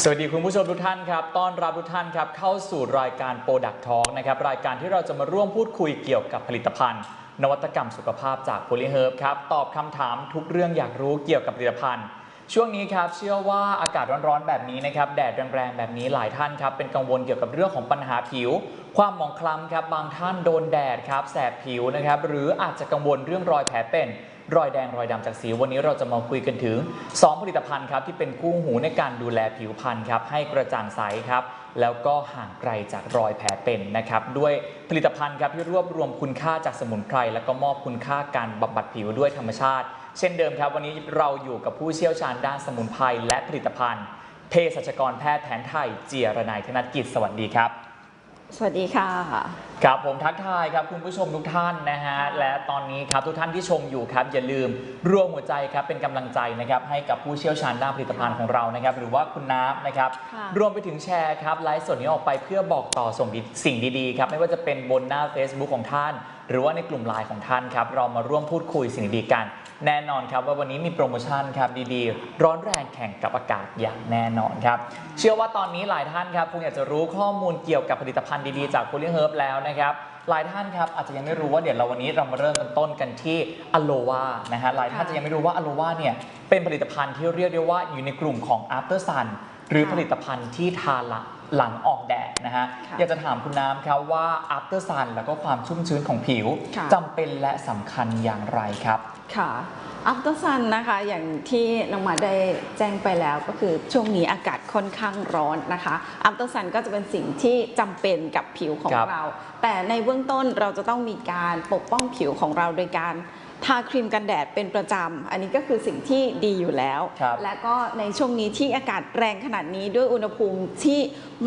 สวัสดีคุณผู้ชมทุกท่านครับ ต้อนรับทุกท่านครับเข้าสู่รายการ Product Talk นะครับรายการที่เราจะมาร่วมพูดคุยเกี่ยวกับผลิตภัณฑ์ นวัตกรรมสุขภาพจาก Polyherb ครับตอบคำถามทุกเรื่องอยากรู้เกี่ยวกับผลิตภัณฑ์ ช่วงนี้ครับเชื่อว่าอากาศร้อนๆแบบนี้นะครับแดดแรงๆแบบนี้หลายท่านครับเป็นกังวลเกี่ยวกับเรื่องของปัญหาผิว ความหมองคล้ำครับบางท่านโดนแดดครับแสบผิวนะครับหรืออาจจะกังวลเรื่องรอยแผลเป็น รอยแดงรอยดำจากสิววันนี้เราจะมาคุยกันถึง 2 ผลิตภัณฑ์ครับที่เป็นคู่หูในการดูแลผิวพรรณครับให้กระจ่างใสครับแล้วก็ห่างไกลจากรอยแผลเป็นนะครับด้วยผลิตภัณฑ์ครับที่รวบรวมคุณค่าจากสมุนไพรแล้วก็มอบคุณค่าการบำบัดผิวด้วยธรรมชาติ เช่นเดิมครับ วันนี้เราอยู่กับผู้เชี่ยวชาญด้านสมุนไพรและผลิตภัณฑ์เภสัชกรแพทย์แผนไทยเจียรนายธนกิจสวัสดีครับ สวัสดีค่ะ ครับผมทักทายครับคุณผู้ชมทุกท่านนะฮะและตอนนี้ครับทุกท่านที่ชมอยู่ครับอย่าลืมร่วมหัวใจครับเป็นกำลังใจนะครับให้กับผู้เชี่ยวชาญด้านผลิตภัณฑ์ของเรานะครับหรือว่าคุณน้ำนะครับค่ะรวมไปถึงแชร์ครับไลฟ์สดนี้ออกไปเพื่อบอกต่อส่งดีสิ่งดีๆครับไม่ว่าจะเป็นบนหน้า Facebook ของท่าน หรือว่าในกลุ่มไลน์ของท่านครับ เรามาร่วมพูดคุยสิ่งดีๆกัน แน่นอนครับว่าวันนี้มีโปรโมชั่นครับดีๆ ร้อนแรงแข่งกับอากาศอย่างแน่นอนครับ เชื่อว่าตอนนี้หลายท่านครับคงอยากจะรู้ข้อมูลเกี่ยวกับผลิตภัณฑ์ดีๆจาก p o l y Herb แล้วนะครับหลายท่านครับอาจจะยังไม่รู้ว่าเดี๋ยวเราวันนี้เรามาเริ่มกันต้นกันที่อโลวานะฮะหลายท่านจะยังไม่รู้ว่าอโลวาเนี่ยเป็นผลิตภัณฑ์ที่เรียกได้ว่าอยู่ในกลุ่มของ After Sun หรือผลิตภัณฑ์ที่ทาละ หลังออกแดดนะฮะค่ะอยากจะถามคุณน้ำครับว่า After Sun แล้วก็ความชุ่มชื้นของผิวค่ะ จำเป็นและสำคัญอย่างไรครับ ค่ะ After Sun นะคะอย่างที่น้องหมาได้แจ้งไปแล้วก็คือช่วงนี้อากาศค่อนข้างร้อนนะคะ After Sun ก็จะเป็นสิ่งที่จำเป็นกับผิวของครับ เรา แต่ในเบื้องต้นเราจะต้องมีการปกป้องผิวของเราโดยการ ทาครีมกันแดดเป็นประจำ อันนี้ก็คือสิ่งที่ดีอยู่แล้ว ครับและก็ในช่วงนี้ที่อากาศแรงขนาดนี้ด้วยอุณหภูมิที่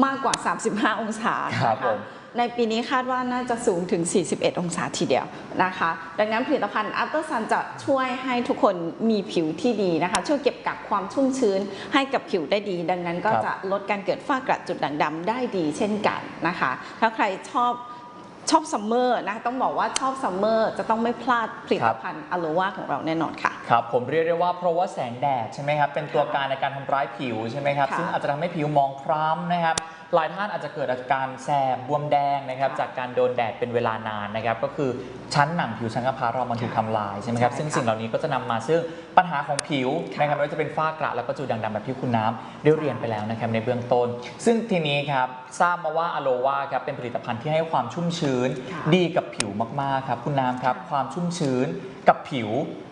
มากกว่า 35 องศาครับนะะผมในปีนี้คาดว่าน่าจะสูงถึง 41 องศาทีเดียวนะคะ ดังนั้นผลิตภัณฑ์ After Sun จะช่วยให้ทุกคนมีผิวที่ดีนะคะ ช่วยเก็บกักความชุ่มชื้นให้กับผิวได้ดี ดังนั้นก็ครับ จะลดการเกิดฝ้ากระจุดด่างดำได้ดีเช่นกันนะคะ ถ้าใครชอบ ชอบซัมเมอร์นะต้องบอกว่าชอบซัมเมอร์จะต้องไม่พลาดผลิตภัณฑ์อโลวาของเราแน่นอนค่ะ ครับ ผมเรียกได้ว่าเพราะว่าแสงแดดใช่ไหมครับ เป็นตัวการในการทำร้ายผิวใช่ไหมครับค่ะซึ่งอาจจะทำให้ผิวมองคล้ำนะครับ หลายท่านอาจจะเกิดอาการแสบบวมแดงนะครับค่ะจากการโดนแดดเป็นเวลานานนะครับก็คือชั้นหนังผิวชั้นกระพร้าเรามันถูกทำลายใช่ไหมครับใช่ซึ่งค่ะสิ่งเหล่านี้ก็จะนำมาซึ่งปัญหาของผิวค่ะนะครับไม่ว่าจะเป็นฝ้ากระแล้วก็จุดด่างดำแบบที่คุณน้ำได้เรียนไปแล้วนะครับในเบื้องต้น ซึ่งทีนี้ครับทราบมาว่าอะโลวาครับเป็นผลิตภัณฑ์ที่ให้ความชุ่มชื้นค่ะดีกับผิวมากๆครับคุณน้ำครับค่ะความชุ่มชื้น กับผิว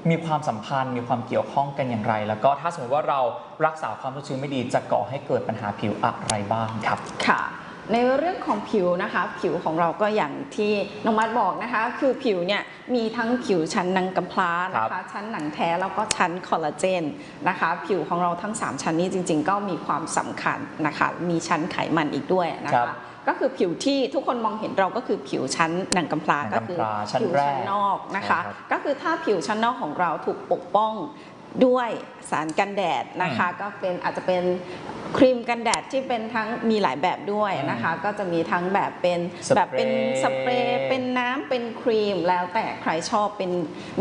มีความสัมพันธ์ มีความเกี่ยวข้องกันอย่างไร แล้วก็ถ้าสมมติว่าเรารักษาความชุ่มชื้นไม่ดีจะก่อให้เกิดปัญหาผิวอะไรบ้างครับค่ะในเรื่องของผิวนะคะ ผิวของเราก็อย่างที่น้องมัดบอกนะคะ คือผิวเนี่ยมีทั้งผิวชั้นหนังกำพร้านะครัคะบชั้นหนังแท้แล้วก็ชั้นคอลลาเจนนะคะ ผิวของเราทั้ง 3 ชั้นนี้จริง ๆ ก็มีความสำคัญนะคะ มีชั้นไขมันอีกด้วยนะครัคะบ ก็คือผิวที่ทุกคนมองเห็นเราก็คือผิวชั้นหนังกำพร้าหนัก็งคืกำพร้าชั้นผิวแรกชั้นนอกนะคะใช่ครับก็คือถ้าผิวชั้นนอกของเราถูกปกป้อง ด้วยสารกันแดดนะคะก็เป็นอาจจะเป็นครีมกันแดดที่เป็นทั้งมีหลายแบบด้วยนะคะ ก็จะมีทั้งแบบเป็นสเปรย์แบบเป็นสเปรย์เป็นน้ำเป็นครีม แล้วแต่ใครชอบเป็น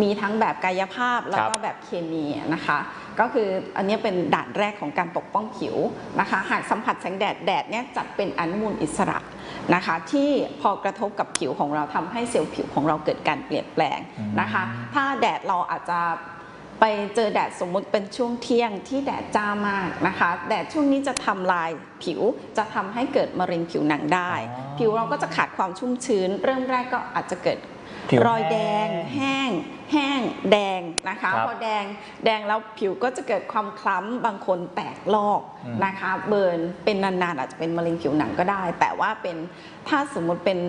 มีทั้งแบบกายภาพแล้วก็แบบเคมีนะคะ ก็คืออันนี้เป็นด่านแรกของการปกป้องผิวนะคะ หากสัมผัสแสงแดดแดดเนี่ยจัดเป็นอนุมูลอิสระนะคะ ที่พอกระทบกับผิวของเราทำให้เซลล์ผิวของเราเกิดการเปลี่ยนแปลงนะคะ ถ้าแดดเราอาจจะ ไปเจอแดดสมมุติเป็นช่วงเที่ยงที่แดดจ้ามากนะคะ แดดช่วงนี้จะทำลายผิวจะทำให้เกิดมะเร็งผิวหนังได้อ๋อผิวเราก็จะขาดความชุ่มชื้น เริ่มแรกก็อาจจะเกิดผิวรอยแดงแห้ง แห้งแห้งแดงนะคะครับพอแดงแดงแล้วผิวก็จะเกิดความคล้ำบางคนแตกลอกอืมนะคะ เบิร์นเป็นนานๆอาจจะเป็นมะเร็งผิวหนังก็ได้ แต่ว่าเป็นถ้าสมมุติเป็น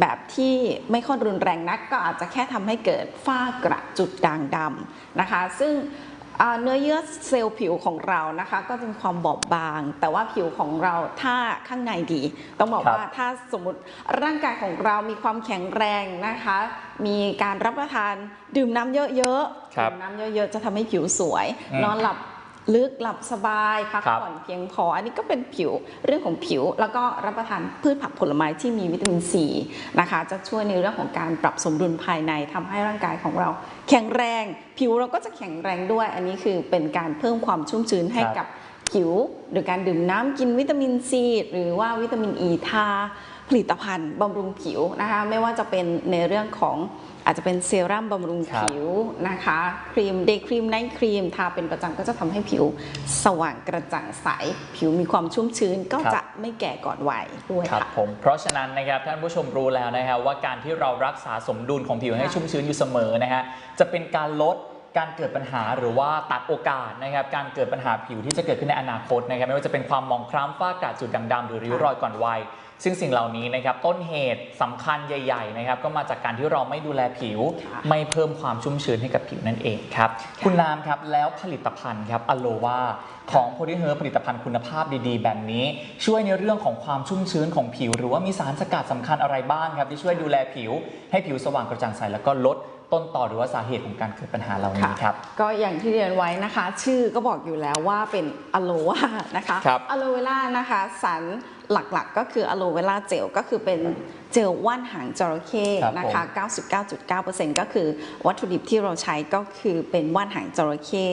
แบบที่ไม่ค่อยรุนแรงนัก ก็อาจจะแค่ทำให้เกิดฝ้ากระจุดด่างดำนะคะ ซึ่งอ่า เนื้อเยื่อเซลล์ผิวของเรานะคะ ก็จะมีความบอบบาง แต่ว่าผิวของเราถ้าข้างในดี ต้องบอกครับว่าถ้าสมมติร่างกายของเรามีความแข็งแรงนะคะ มีการรับประทานดื่มน้ำเยอะๆครับดื่มน้ำเยอะๆ จะทำให้ผิวสวยอืมนอนหลับ ลึกหลับสบายพักครับ ผ่อนเพียงพอ อันนี้ก็เป็นผิวเรื่องของผิว แล้วก็รับประทานพืชผักผลไม้ที่มีวิตามินซีนะคะ จะช่วยในเรื่องของการปรับสมดุลภายในทำให้ร่างกายของเรา แข็งแรง ผิวเราก็จะแข็งแรงด้วย อันนี้คือเป็นการเพิ่มความชุ่มชื้นให้ครับกับผิวโดยการดื่มน้ำกินวิตามินซีหรือว่าวิตามินอ e, ีทา ผลิตภัณฑ์บำรุงผิวนะคะไม่ว่าจะเป็นในเรื่องของอาจจะเป็นเซรั่มบำรุงครับผิวนะคะครีมเดย์ครีมไนท์ครีมทาเป็นประจำก็จะทำให้ผิวสว่างกระจ่างใส ผิวมีความชุ่มชื้นก็จะไม่แก่ก่อนวัยด้วยครับค่ะผมเพราะฉะนั้นนะครับท่านผู้ชมรู้แล้วนะครับว่าการที่เรารักษาสมดุลของผิวให้ค่ะชุ่มชื้นอยู่เสมอนะฮะจะเป็นการลดการเกิดปัญหาหรือว่าตัดโอกาสนะครับการเกิดปัญหาผิวที่จะเกิดขึ้นในอนาคตนะครับไม่ว่าจะเป็นความหมองคล้ำฝ้ากระจุดด่างดำหรือริ้วรอยก่อนวัยซึ่งสิ่งเหล่านี้นะครับต้นเหตุสำคัญใหญ่ ๆ นะครับ ก็มาจากการที่เราไม่ดูแลผิวค่ะไม่เพิ่มความชุ่มชื้นให้กับผิวนั่นเองครับ คุณน้ำครับแล้วผลิตภัณฑ์ครับอโลวาของโพลีเฮิร์ผลิตภัณฑ์คุณภาพดีๆ แบบนี้ ช่วยในเรื่องของความชุ่มชื้นของผิว หรือว่ามีสารสกัดสำคัญอะไรบ้างครับ ที่ช่วยดูแลผิว ให้ผิวสว่างกระจ่างใสแล้วก็ลดต้นต่อหรือว่าสาเหตุของการเกิดปัญหาเหล่านี้ครับ ก็อย่างที่เรียนไว้นะคะ ชื่อก็บอกอยู่แล้วว่าเป็นอะโลวานะคะครับอะโลเวล่านะคะสาร หลักๆ ก็คืออะโลเวล่าเจลก็คือเป็นเจลว่านหางจระเข้ครับนะคะ 99.9%ก็คือวัตถุดิบที่เราใช้ก็คือเป็นว่านหางจระเข้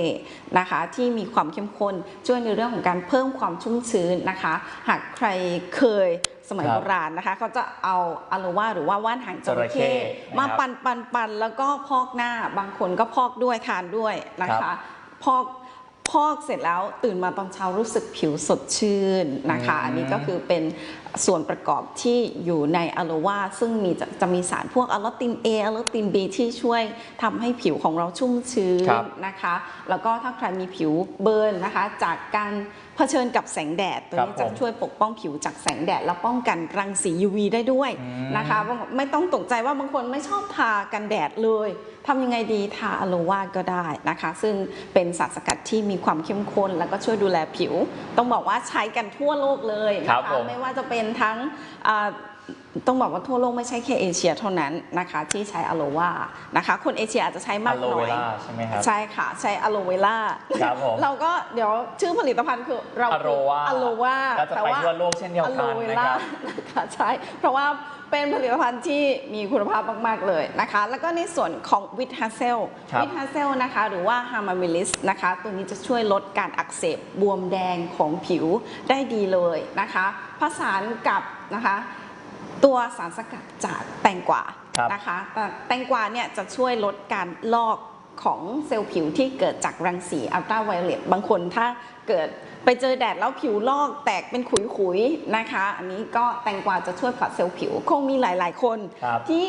นะคะ ที่มีความเข้มข้นช่วยในเรื่องของการเพิ่มความชุ่มชื้นนะคะ หากใครเคยสมัยครับโบราณนะคะเขาจะเอาอะโลวาหรือว่าว่านหางจระเข้จระเข้มานะครับปั่นปั่นปั่นแล้วก็พอกหน้าบางคนก็พอกด้วยทานด้วยนะครัคะบพอก พอกเสร็จแล้วตื่นมาตอนเช้ารู้สึกผิวสดชื่นนะคะอืมอันนี้ก็คือเป็นส่วนประกอบที่อยู่ในอะโลวาซึ่งมีจะจะมีสารพวกอะลาติน A อะลาติน B ที่ช่วยทำให้ผิวของเราชุ่มชื้นครับนะคะ แล้วก็ถ้าใครมีผิวเบิร์นนะคะ จากการเผชิญกับแสงแดด ตัวครับนี้จะผมช่วยปกป้องผิวจากแสงแดด และป้องกันรังสี UV ได้ด้วยอืม นะคะไม่ต้องตกใจว่าบางคนไม่ชอบทากันแดดเลยทำยังไงดีทาอะโลวาก็ได้นะคะ ซึ่งเป็นสารสกัดที่มีความเข้มข้น แล้วก็ช่วยดูแลผิว ต้องบอกว่าใช้กันทั่วโลกเลยครันะบคะผม ไม่ว่าจะเป็นทั้ง ต้องบอกว่าทั่วโลกไม่ใช่แค่เอเชียเท่านั้นนะคะที่ใช้อะโลวานะคะคนเอเชียอาจจะใช้มาอะกโลหน่เวอยล่าใช่ไหมครับใช่ค่ะใช้อะโลเวล่าครับผมเราก็เดี๋ยวชื่อผลิตภัณฑ์คือเราอะโลวาอะโลวาก็จะไปทั่วโลกเช่นเดียวกันอะโลเวนะล่าครับนะคะใช่เพราะว่าเป็นผลิตภัณฑ์ที่มีคุณภาพมาก ๆ เลยนะคะ แล้วก็ในส่วนของวิตฮาเซลครับวิตฮาเซลนะคะหรือว่าฮามามิลิสนะคะตัวนี้จะช่วยลดการอักเสบบวมแดงของผิวได้ดีเลยนะคะผสานกับนะคะ ตัวสารสกัดจากแตงกวาครับนะคะแต่แตงกวาเนี่ยจะช่วยลดการลอกของเซลล์ผิวที่เกิดจากรังสีอัลตราไวโอเลตบางคนถ้าเกิดไปเจอแดดแล้วผิวลอกแตกเป็นขุยๆนะคะ อันนี้ก็แตงกวาจะช่วยผลัดเซลล์ผิว คงมีหลายๆคนครับที่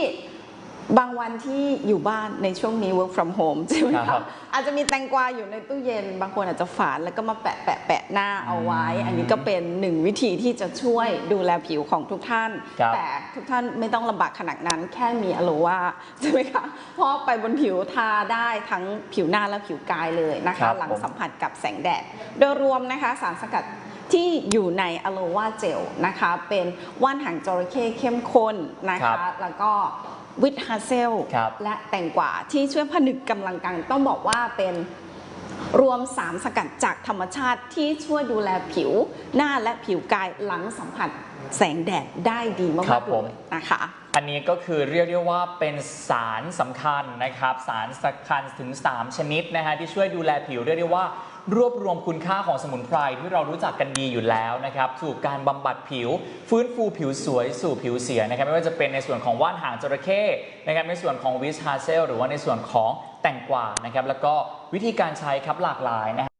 บางวันที่อยู่บ้านในช่วงนี้ work from home ใช่ไหมครัคะบอาจจะมีแตงกวาอยู่ในตู้เย็น บางคนอาจจะฝานแล้วก็มาแปะแปะแปะหน้าเอาไว้ อันนี้ก็เป็นหนึ่งวิธีที่จะช่วยดูแลผิวของทุกท่าน ครับแต่ทุกท่านไม่ต้องลำบากขนาดนั้น แค่มีอะโลวาใช่ไหมคะเพราะไปบนผิวทาได้ทั้งผิวหน้าและผิวกายเลยนะครัคะ บหลังผม สัมผัสกับแสงแดด โดยรวมนะคะสารสกัดที่อยู่ในอะโลวาเจลนะคะ เป็นว่านหางจระเข้เข้มข้นนะครัคะ บ แล้วก็ วิตฮาเซลครับ และแตงกวาที่ช่วยผนึกกำลังกันต้องบอกว่าเป็นรวมสารสกัดจากธรรมชาติที่ช่วยดูแลผิวหน้าและผิวกายหลังสัมผัสแสงแดดได้ดีครัมากบๆผเลม ยนะคะ อันนี้ก็คือเรียกได้ว่าเป็นสารสำคัญนะครับ สารสำคัญถึง 3 ชนิดนะฮะที่ช่วยดูแลผิวเรียกได้ว่า รวบรวมคุณค่าของสมุนไพรที่เรารู้จักกันดีอยู่แล้วนะครับสู่การบำบัดผิว ฟื้นฟูผิวสวยสู่ผิวเสียนะครับไม่ว่าจะเป็นในส่วนของว่านหางจระเข้นะครับในส่วนของวิสฮาเซลหรือว่าในส่วนของแตงกวานะครับแล้วก็วิธีการใช้ครับหลากหลายนะฮะ